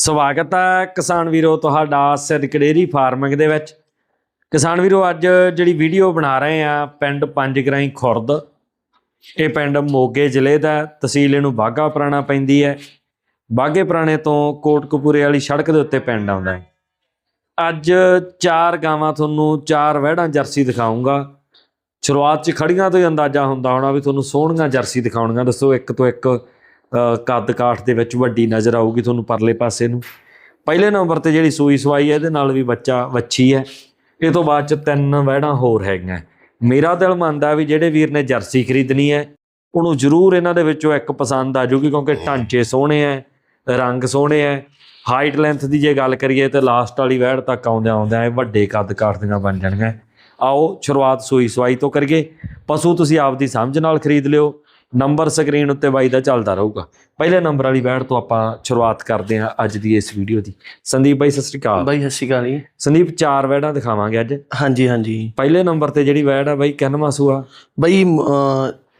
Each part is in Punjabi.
ਸਵਾਗਤ ਹੈ ਕਿਸਾਨ ਵੀਰੋ ਤੁਹਾਡਾ ਸਿੱਧਕ ਡੇਅਰੀ ਫਾਰਮਿੰਗ ਦੇ ਵਿੱਚ। ਕਿਸਾਨ ਵੀਰੋ, ਅੱਜ ਜਿਹੜੀ ਵੀਡੀਓ ਬਣਾ ਰਹੇ ਆ ਪਿੰਡ ਪੰਜਗਰਾਈ ਖੁਰਦ। ਇਹ ਪਿੰਡ ਮੋਗੇ ਜ਼ਿਲ੍ਹੇ ਦਾ ਹੈ। ਤਹਿਸੀਲ ਇਹਨੂੰ ਬਾਗਾ ਪੁਰਾਣਾ ਪੈਂਦੀ ਹੈ। ਬਾਗੇ ਪੁਰਾਣੇ ਤੋਂ ਕੋਟਕਪੂਰੇ ਵਾਲੀ ਸੜਕ ਦੇ ਉੱਤੇ ਪਿੰਡ ਆਉਂਦਾ ਹੈ। ਅੱਜ ਚਾਰ ਗਾਵਾਂ ਤੁਹਾਨੂੰ ਚਾਰ ਵਹਿੜਾਂ ਜਰਸੀ ਦਿਖਾਉਂਗਾ ਸ਼ੁਰੂਆਤ 'ਚ ਖੜੀਆਂ ਤੋਂ ਹੀ ਅੰਦਾਜ਼ਾ ਹੁੰਦਾ ਹੋਣਾ ਵੀ ਤੁਹਾਨੂੰ ਸੋਹਣੀਆਂ ਜਰਸੀ ਦਿਖਾਉਣੀਆਂ। ਦੱਸੋ ਇੱਕ ਤੋਂ ਇੱਕ ਕੱਦ ਕਾਠ ਦੇ ਵਿੱਚ ਵੱਡੀ ਨਜ਼ਰ ਆਊਗੀ ਤੁਹਾਨੂੰ ਪਰਲੇ ਪਾਸੇ ਨੂੰ। ਪਹਿਲੇ ਨੰਬਰ ਤੇ ਜਿਹੜੀ ਸੂਈ ਸਵਾਈ ਹੈ, ਇਹਦੇ ਨਾਲ ਵੀ ਬੱਚਾ ਵੱਛੀ ਹੈ। ਇਹ ਤੋਂ ਬਾਅਦ ਚ ਤਿੰਨ ਵਹਿੜਾਂ ਹੋਰ ਹੈਗੀਆਂ। ਮੇਰਾ ਦਿਲ ਮੰਨਦਾ ਵੀ ਜਿਹੜੇ ਵੀਰ ਨੇ ਜਰਸੀ ਖਰੀਦਣੀ ਹੈ, ਉਹਨੂੰ ਜ਼ਰੂਰ ਇਹਨਾਂ ਦੇ ਵਿੱਚੋਂ ਇੱਕ ਪਸੰਦ ਆ ਜੂਗੀ, ਕਿਉਂਕਿ ਢਾਂਚੇ ਸੋਹਣੇ ਹੈ, ਰੰਗ ਸੋਹਣੇ ਹੈ। ਹਾਈਟ ਲੈਂਥ ਦੀ ਜੇ ਗੱਲ ਕਰੀਏ ਤੇ ਲਾਸਟ ਵਾਲੀ ਵਹਿੜ ਤੱਕ ਆਉਂਦਿਆਂ ਆਉਂਦਿਆਂ ਇਹ ਵੱਡੇ ਕੱਦ ਕਾਠ ਦੀਆਂ ਬਣ ਜਾਣਗੀਆਂ। ਆਓ, ਸ਼ੁਰੂਆਤ ਸੂਈ ਸਵਾਈ ਤੋਂ ਕਰੀਏ। ਪਸ਼ੂ ਤੁਸੀਂ ਆਪਦੀ ਸਮਝ ਨਾਲ ਖਰੀਦ ਲਿਓ। ਨੰਬਰ ਸਕਰੀਨ ਉੱਤੇ ਬਾਈ ਦਾ ਚੱਲਦਾ ਰਹੂਗਾ। ਪਹਿਲੇ ਨੰਬਰ ਵਾਲੀ ਵੈੜ ਤੋਂ ਆਪਾਂ ਸ਼ੁਰੂਆਤ ਕਰਦੇ ਹਾਂ ਅੱਜ ਦੀ ਇਸ ਵੀਡੀਓ ਦੀ। ਸੰਦੀਪ ਬਾਈ ਸਤਿ ਸ਼੍ਰੀ ਅਕਾਲ। ਬਾਈ ਸਤਿ ਸ਼੍ਰੀ ਅਕਾਲ ਜੀ। ਸੰਦੀਪ ਚਾਰ ਵੈੜਾਂ ਦਿਖਾਵਾਂਗੇ ਅੱਜ। ਹਾਂਜੀ ਹਾਂਜੀ। ਪਹਿਲੇ ਨੰਬਰ ਤੇ ਜਿਹੜੀ ਵੈੜ ਆ ਬਾਈ ਕਿੰਨਵਾਂ ਸੂਆ? ਬਾਈ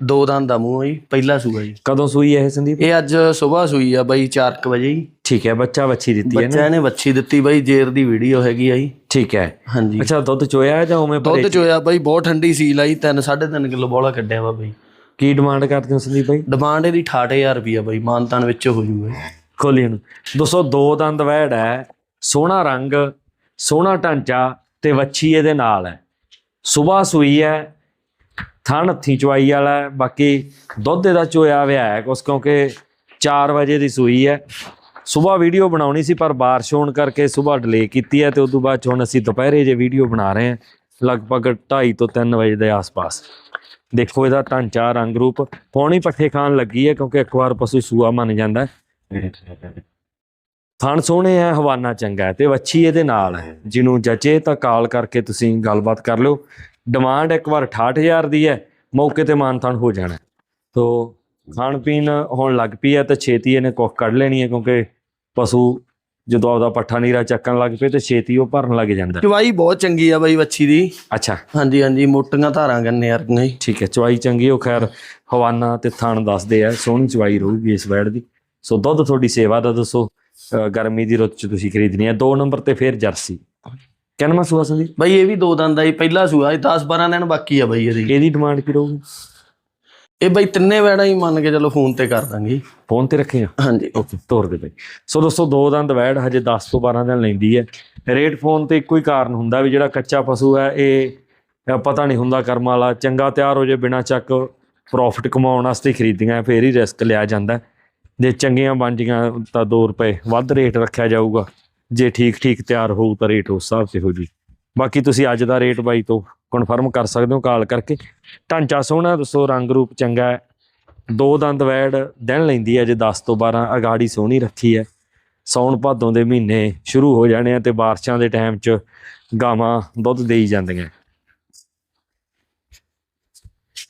ਦੋ ਦੰਦ ਦਾ ਮੂੰਹ ਜੀ ਪਹਿਲਾ ਸੂਆ ਜੀ। ਕਦੋਂ ਸੂਈ ਇਹ ਸੰਦੀਪ? ਇਹ ਅੱਜ ਸਵੇਰ ਸੂਈ ਆ ਬਾਈ 4:00 ਵਜੇ ਜੀ। ਠੀਕ ਹੈ ਬੱਚਾ ਵੱਛੀ ਦਿੱਤੀ ਹੈ ਬੱਚਾ ਨਾ ਬੱਚੀ ਦਿੱਤੀ ਬਾਈ ਜੇਰ ਦੀ ਵੀਡੀਓ ਹੈਗੀ ਆ ਜੀ। ਠੀਕ ਹੈ। ਹਾਂਜੀ। ਅੱਛਾ ਦੁੱਧ ਚੋਇਆ ਜਾਂ ਉਵੇਂ ਦੁੱਧ ਚੋਇਆ ਬਾਈ ਬਹੁਤ ਠੰਡੀ ਸੀ ਲਾਈ 3 3.5 ਕਿਲੋ ਬੋਲਾ ਕੱਢਿਆ ਵਾ ਬਾਈ। ਕੀ ਡਿਮਾਂਡ ਕਰਦੇ ਹੋ ਸੰਦੀਪ ਬਾਈ? ਡਿਮਾਂਡ ਇਹਦੀ 68000 ਰੁਪਿਆ ਬਾਈ ਮਾਨਤਾਨ ਵਿੱਚ ਹੋ ਜੂਗਾ। ਖੋਲੀ ਨੂੰ ਦੋਸਤੋ ਦੋ ਦੰਦ ਵੈੜ ਹੈ ਸੋਹਣਾ ਰੰਗ ਸੋਹਣਾ ਢਾਂਚਾ ਤੇ ਵੱਛੀ ਇਹਦੇ ਨਾਲ ਹੈ। ਸਵੇਰ ਸੂਈ ਹੈ ਥਣ ਹੱਥੀ ਚਵਾਈ ਵਾਲਾ ਬਾਕੀ ਦੁੱਧ ਇਹਦਾ ਚੋਇਆ ਹੋਇਆ ਹੈ ਕੁਛ ਕਿਉਂਕਿ 4 ਵਜੇ ਦੀ ਸੂਈ ਹੈ। ਸਵੇਰ ਵੀਡੀਓ ਬਣਾਉਣੀ ਸੀ ਪਰ ਬਾਰਿਸ਼ ਹੋਣ ਕਰਕੇ ਸਵੇਰ ਡਿਲੇ ਕੀਤੀ ਹੈ ਤੇ ਉਸ ਤੋਂ ਬਾਅਦ 'ਚ ਹੁਣ ਅਸੀਂ ਦੁਪਹਿਰੇ ਜੇ ਵੀਡੀਓ ਬਣਾ ਰਹੇ ਹਾਂ ਲਗਭਗ 2:30 ਤੋਂ 3 ਵਜੇ ਦੇ ਆਸ-ਪਾਸ। ਦੇਖੋ ਇਹਦਾ ਢਾਂਚਾ, ਰੰਗ ਰੂਪ ਪੌਣੀ ਪੱਠੇ ਖਾਣ ਲੱਗੀ ਹੈ ਕਿਉਂਕਿ ਇੱਕ ਵਾਰ ਪਸ਼ੂ ਸੂਆ ਮੰਨ ਜਾਂਦਾ ਹੈ। ਥਣ ਸੋਹਣੇ ਹੈ, ਹਵਾਨਾ ਚੰਗਾ ਹੈ ਤੇ ਵੱਛੀ ਇਹਦੇ ਨਾਲ ਹੈ। ਜਿਹਨੂੰ ਜਚੇ ਤਾਂ ਕਾਲ ਕਰਕੇ ਤੁਸੀਂ ਗੱਲਬਾਤ ਕਰ ਲਿਓ। ਡਿਮਾਂਡ ਇੱਕ ਵਾਰ 68000 ਦੀ ਹੈ, ਮੌਕੇ ਤੇ ਮਾਨਥਾਨ ਹੋ ਜਾਣਾ ਹੈ। ਤੋ ਖਾਣ ਪੀਣ ਹੋਣ ਲੱਗ ਪਈ ਹੈ ਤਾਂ ਛੇਤੀ ਇਹਨੇ ਕੁੱਖ ਕੱਢ ਲੈਣੀ ਹੈ ਕਿਉਂਕਿ ਪਸ਼ੂ ਜਦੋਂ ਆਪਦਾ ਪੱਠਾ ਨੀਰਾ ਚੱਕਣ ਲੱਗ ਪਏ ਤੇ ਛੇਤੀ ਉਹ ਭਰਨ ਲੱਗ ਜਾਂਦਾ। ਹੈ। ਚਵਾਈ ਬਹੁਤ ਚੰਗੀ ਆ ਬਾਈ ਬੱਚੀ ਦੀ। ਅੱਛਾ। ਹਾਂਜੀ ਹਾਂਜੀ ਮੋਟੀਆਂ ਧਾਰਾਂ ਗੰਨੇ ਵਰਗੀਆਂ ਜੀ ਠੀਕ ਹੈ ਚਵਾਈ ਚੰਗੀ ਉਹ ਖੈਰ ਹਵਾਨਾ ਤੇ ਥਣ ਦੱਸਦੇ ਆ ਸੋਹਣੀ ਚਵਾਈ ਰਹੂਗੀ ਇਸ ਵੈੜ ਦੀ। ਸੋ ਦੁੱਧ ਤੁਹਾਡੀ ਸੇਵਾ ਦਾ ਦੱਸੋ ਗਰਮੀ ਦੀ ਰੁੱਤ ਚ ਤੁਸੀਂ ਖਰੀਦਣੀ ਹੈ ਦੋ ਨੰਬਰ ਤੇ ਫਿਰ ਜਰਸੀ। ਕਿੰਨਵਾਂ ਸੂਆ ਸੰਦੀਪ ਬਾਈ ਇਹ ਵੀ ਦੋ ਦੰਦ ਦਾ ਜੀ ਪਹਿਲਾ ਸੂਆ 10 12 ਦਿਨ ਬਾਕੀ ਆ ਬਾਈ ਇਹਦੀ। ਇਹਦੀ ਡਿਮਾਂਡ ਕੀ ਰਹੂਗੀ? ਇਹ ਬਾਈ ਤਿੰਨੇ ਵੈੜਾਂ ਹੀ ਮੰਨ ਕੇ ਚਲੋ ਫੋਨ ਤੇ ਕਰ ਦਾਂਗੇ ਫੋਨ ਤੇ ਰੱਖੇ ਆ? ਹਾਂਜੀ। ਓਕੇ ਤੋਰ ਦੇ ਬਈ। ਸੋ ਦੋਸਤੋ ਦੋ ਦੰਦ ਵੈੜ ਹਜੇ 10 ਤੋਂ 12 ਦਿਨ ਲੈਂਦੀ ਹੈ। ਰੇਟ ਫੋਨ ਤੇ ਇੱਕੋ ਹੀ ਕਾਰਨ ਹੁੰਦਾ ਵੀ ਜਿਹੜਾ ਕੱਚਾ ਪਸ਼ੂ ਹੈ ਇਹ ਅ, ਪਤਾ ਨਹੀਂ ਹੁੰਦਾ ਕਰਮ ਵਾਲਾ। ਚੰਗਾ ਤਿਆਰ ਹੋ ਜੇ ਬਿਨਾ ਚੱਕ ਪ੍ਰੋਫਿਟ ਕਮਾਉਣ ਵਾਸਤੇ ਖਰੀਦੀਆਂ ਫੇਰ ਹੀ ਰਿਸਕ ਲਿਆ ਜਾਂਦਾ। ਹੈ। ਜੇ ਚੰਗੀਆਂ ਬਣਜੀਆਂ ਤਾਂ 2 ਰੁਪਏ ਵੱਧ ਰੇਟ ਰੱਖਿਆ ਜਾਊਗਾ। ਜੇ ਠੀਕ ਠੀਕ ਤਿਆਰ ਹੋਊ ਤਾਂ ਰੇਟ ਉਸ ਹਿਸਾਬ ਤੇ ਹੋ ਜੂ। ਬਾਕੀ ਤੁਸੀਂ ਅੱਜ ਦਾ ਰੇਟ ਬਾਈ ਤੋਂ ਕਨਫਰਮ ਕਰ ਸਕਦੇ ਹੋ ਕਾਲ ਕਰਕੇ। ਢਾਂਚਾ ਸੋਹਣਾ, ਦੱਸੋ ਰੰਗ ਰੂਪ ਚੰਗਾ ਹੈ। ਦੋ ਦੰਦ ਵੈੜ ਦਿਨ ਲੈਂਦੀ ਹੈ, ਜੇ 10 ਤੋਂ 12 ਅਗਾੜੀ ਸੋਹਣੀ ਰੱਖੀ ਹੈ। ਸੌਣ ਭਾਦੋਂ ਦੇ ਮਹੀਨੇ ਸ਼ੁਰੂ ਹੋ ਜਾਣੇ ਆ ਤੇ ਬਾਰਿਸ਼ਾਂ ਦੇ ਟਾਈਮ 'ਚ ਗਾਵਾਂ ਦੁੱਧ ਦੇਈ ਜਾਂਦੀਆਂ।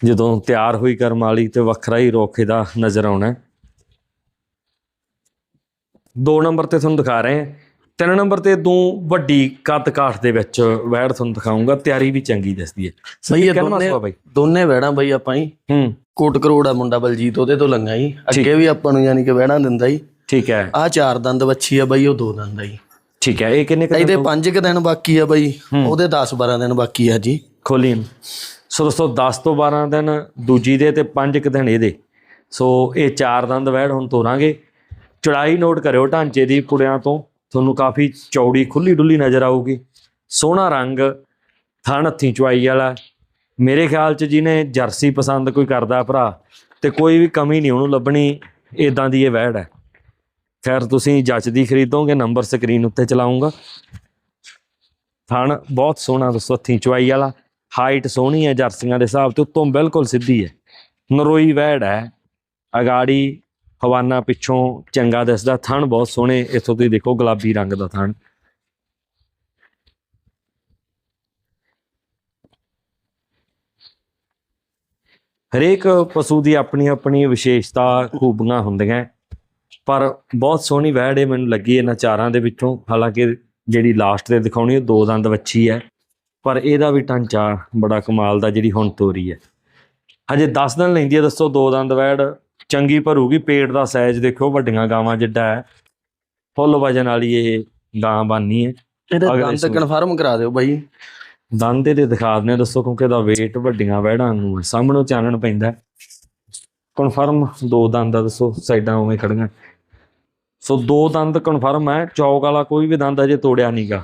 ਜਦੋਂ ਤਿਆਰ ਹੋਈ ਕਰਮ ਵਾਲੀ ਤੇ ਵੱਖਰਾ ਹੀ ਰੋਖੇ ਦਾ ਨਜ਼ਰ ਆਉਣਾ ਹੈ। ਦੋ ਨੰਬਰ ਤੇ ਤੁਹਾਨੂੰ ਦਿਖਾ ਰਹੇ ਹਾਂ। ਤਿੰਨ ਨੰਬਰ ਤੇ ਦੋ ਵੱਡੀ ਕੱਦ ਕਾਠ ਦੇ ਵਿੱਚ ਵੈੜ ਤੁਹਾਨੂੰ ਦਿਖਾਉਂਗਾ ਤਿਆਰੀ ਵੀ ਚੰਗੀ ਦਿਸਦੀ ਹੈ। ਇਹ ਕਿੰਨਵਾਂ ਦੋਨੇ ਦੋਨੇ ਵੈੜਾਂ ਬਈ ਆਪਾਂ ਹੀ ਹੂੰ। ਕੋਟ ਕਰੋੜ ਆ ਮੁੰਡਾ ਬਲਜੀਤ ਉਹਦੇ ਤੋਂ ਲੰਗਾ ਜੀ। ਅੱਗੇ ਵੀ ਆਪਾਂ ਨੂੰ ਯਾਨੀ ਕਿ ਵੈੜਾਂ ਦਿੰਦਾ ਜੀ। ਠੀਕ ਹੈ। ਆਹ ਚਾਰ ਦੰਦ ਵੱਛੀ ਆ ਬਈ ਉਹ ਦੋ ਦੰਦ ਆ ਜੀ। ਠੀਕ ਹੈ ਇਹ ਕਿੰਨੇ ਕੁ ਇਹਦੇ 5 ਕ ਦਿਨ ਬਾਕੀ ਆ ਬਈ। ਉਹਦੇ 10 12 ਦਿਨ ਬਾਕੀ ਆ ਜੀ। ਖੋਲੀ। ਸੋ ਦੋਸਤੋ 10 ਤੋਂ 12 ਦਿਨ ਦੂਜੀ ਦੇ ਤੇ 5 ਕੁ ਦਿਨ ਇਹਦੇ। ਸੋ ਇਹ ਚਾਰ ਦੰਦ ਵੈੜ ਹੁਣ ਤੋਰਾਂਗੇ। ਚੜਾਈ ਨੋਟ ਕਰਿਓ ਢਾਂਚੇ ਦੀ ਪੁੜਿਆਂ ਤੋਂ। ਤੁਹਾਨੂੰ ਕਾਫੀ ਚੌੜੀ ਖੁੱਲੀ ਡੁੱਲੀ ਨਜ਼ਰ ਆਊਗੀ। ਸੋਹਣਾ ਰੰਗ, ਥਣ ਹੱਥੀ ਚੁਆਈ ਵਾਲਾ। ਮੇਰੇ ਖਿਆਲ ਚ ਜਿਹਨੇ ਜਰਸੀ ਪਸੰਦ ਕੋਈ ਕਰਦਾ ਭਰਾ, ਤੇ ਕੋਈ ਵੀ ਕਮੀ ਨਹੀਂ ਉਹਨੂੰ ਲੱਭਣੀ ਇਦਾਂ ਦੀ ਇਹ ਵੈੜ ਹੈ। ਖੈਰ, ਤੁਸੀਂ ਜੱਚਦੀ ਖਰੀਦੋਗੇ, ਨੰਬਰ ਸਕਰੀਨ ਉੱਤੇ ਚਲਾਉਂਗਾ ਥਣ ਬਹੁਤ ਸੋਹਣਾ, ਦੱਸੋ, ਹੱਥੀਂ ਚੁਆਈ ਵਾਲਾ। ਹਾਈਟ ਸੋਹਣੀ ਹੈ, ਜਰਸੀਆਂ ਦੇ ਹਿਸਾਬ ਤੇ ਉੱਤੋਂ ਬਿਲਕੁਲ ਸਿੱਧੀ ਹੈ। ਨਰੋਈ ਵੈੜ ਹੈ, ਅਗਾੜੀ ਹਵਾਨਾ ਪਿੱਛੋਂ ਚੰਗਾ ਦਿਸਦਾ, ਥਣ ਬਹੁਤ ਸੋਹਣੇ, ਇੱਥੋਂ ਤੁਸੀਂ ਦੇਖੋ ਗੁਲਾਬੀ ਰੰਗ ਦਾ ਥਣ। ਹਰੇਕ ਪਸ਼ੂ ਦੀ ਆਪਣੀ ਆਪਣੀ ਵਿਸ਼ੇਸ਼ਤਾ ਖੂਬੀਆਂ ਹੁੰਦੀਆਂ, ਪਰ ਬਹੁਤ ਸੋਹਣੀ ਵੈੜ ਇਹ ਮੈਨੂੰ ਲੱਗੀ ਇਹਨਾਂ ਚਾਰਾਂ ਦੇ ਵਿੱਚੋਂ। ਹਾਲਾਂਕਿ ਜਿਹੜੀ ਲਾਸਟ ਤੇ ਦਿਖਾਉਣੀ, ਉਹ ਦੋ ਦੰਦ ਵੱਛੀ ਹੈ, ਪਰ ਇਹਦਾ ਵੀ ਢਾਂਚਾ ਬੜਾ ਕਮਾਲ ਦਾ ਜਿਹੜੀ ਹੁਣ ਤੋਰੀ ਹੈ। ਹਜੇ 10 ਦਿਨ ਲੈਂਦੀ ਹੈ, ਦੱਸੋ ਦੋ ਦੰਦ ਵੈੜ ਚੰਗੀ ਭਰੂਗੀ ਪੇਟ ਦਾ ਸਾਈਜ਼ ਦੇਖੋ ਵੱਡੀਆਂ ਗਾਵਾਂ ਜਿੱਡਾ ਹੈ। ਫੁੱਲ ਵਜਨ ਵਾਲੀ ਇਹ ਗਾਂ ਬਾਨੀ ਹੈ। ਇਹਦੇ ਦੰਦ। ਕਨਫਰਮ ਕਰਾ ਦਿਓ ਬਾਈ। ਦੰਦ ਇਹਦੇ ਦਿਖਾ ਹਾਂ, ਦੱਸੋ ਕਿਉਂਕਿ ਇਹਦਾ weight ਵੱਡੀਆਂ ਵਹਿੜਾਂ ਨੂੰ ਸਾਹਮਣੋਂ ਚਾਨਣ ਪੈਂਦਾ ਕਨਫਰਮ ਦੋ ਦੰਦ ਆ ਦੱਸੋ ਸਾਈਡਾਂ ਉਵੇਂ ਖੜੀਆਂ। ਸੋ ਦੋ ਦੰਦ ਕਨਫਰਮ ਹੈ ਚੌਕ ਵਾਲਾ ਕੋਈ ਵੀ ਦੰਦ ਅਜੇ ਤੋੜਿਆ ਨਹੀਂਗਾ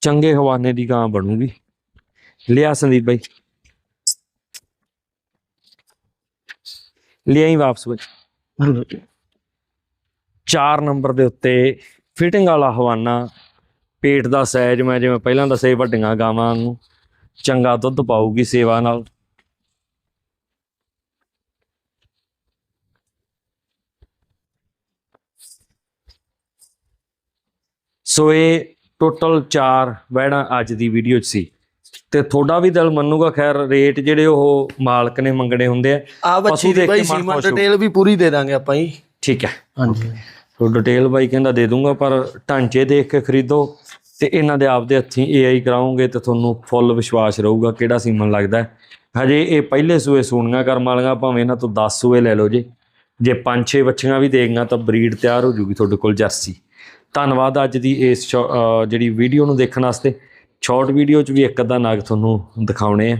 ਚੰਗੇ ਹਵਾਨੇ ਦੀ ਗਾਂ ਬਣੂਗੀ। ਲਿਆ ਸੰਦੀਪ ਬਾਈ। ਲਿਆਈ ਵਾਪਸ ਬਾਈ। 4 ਨੰਬਰ ਦੇ ਉੱਤੇ ਫਿਟਿੰਗ ਵਾਲਾ ਹਵਾਨਾ। ਪੇਟ ਦਾ ਸਾਈਜ਼ ਮੈਂ ਜਿਵੇਂ ਪਹਿਲਾਂ ਦੱਸੇ ਵੱਡੀਆਂ ਗਾਵਾਂ ਨੂੰ। ਚੰਗਾ ਦੁੱਧ ਪਾਊਗੀ ਸੇਵਾ ਨਾਲ। ਸੋ ਇਹ ਟੋਟਲ 4 ਵੈੜਾਂ ਅੱਜ ਦੀ ਵੀਡੀਓ 'ਚ ਸੀ। ਤੇ ਤੁਹਾਡਾ ਵੀ ਦਿਲ ਮੰਨੂਗਾ ਖੈਰ ਰੇਟ ਜਿਹੜੇ ਉਹ ਮਾਲਕ ਨੇ ਮੰਗਣੇ ਹੁੰਦੇ ਆ। ਆ ਬੱਚੀ ਦੀ ਬਾਈ ਸੀਮਾ। ਡਿਟੇਲ ਵੀ ਪੂਰੀ ਦੇ ਦਾਂਗੇ ਆਪਾਂ ਜੀ। ਠੀਕ ਹੈ। ਹਾਂਜੀ। ਸੋ ਡਿਟੇਲ ਬਾਈ ਕਹਿੰਦਾ ਦੇ ਦੂੰਗਾ ਪਰ ਢਾਂਚੇ ਦੇਖ ਕੇ ਖਰੀਦੋ ਤੇ ਇਹਨਾਂ ਦੇ ਆਪਦੇ ਹੱਥੀਂ AI ਕਰਾਉਂਗੇ ਤੇ ਤੁਹਾਨੂੰ ਫੁੱਲ ਵਿਸ਼ਵਾਸ ਰਹੂਗਾ ਕਿਹੜਾ ਸੀਮਨ ਲੱਗਦਾ। ਹਜੇ ਇਹ ਪਹਿਲੇ ਸੂਏ ਸੂਣੀਆਂ ਕਰਮ ਵਾਲੀਆਂ ਭਾਵੇਂ ਇਹਨਾਂ ਤੋਂ 10 ਸੂਏ ਲੈ ਲਓ ਜੇ। ਜੇ 5-6 ਬੱਚੀਆਂ ਵੀ ਦੇਗੀਆਂ ਤਾਂ ਬਰੀਡ ਤਿਆਰ ਹੋ ਜੂਗੀ ਤੁਹਾਡੇ ਕੋਲ ਜਰਸੀ। ਧੰਨਵਾਦ ਅੱਜ ਦੀ ਇਸ ਸ਼ੋ- ਜਿਹੜੀ ਵੀਡੀਓ ਨੂੰ ਦੇਖਣ ਵਾਸਤੇ। ਸ਼ਾਰਟ ਵੀਡੀਓ 'ਚ ਵੀ ਇੱਕ ਅੱਧਾ ਨਾਗ ਤੁਹਾਨੂੰ ਦਿਖਾਉਣੇ ਆ।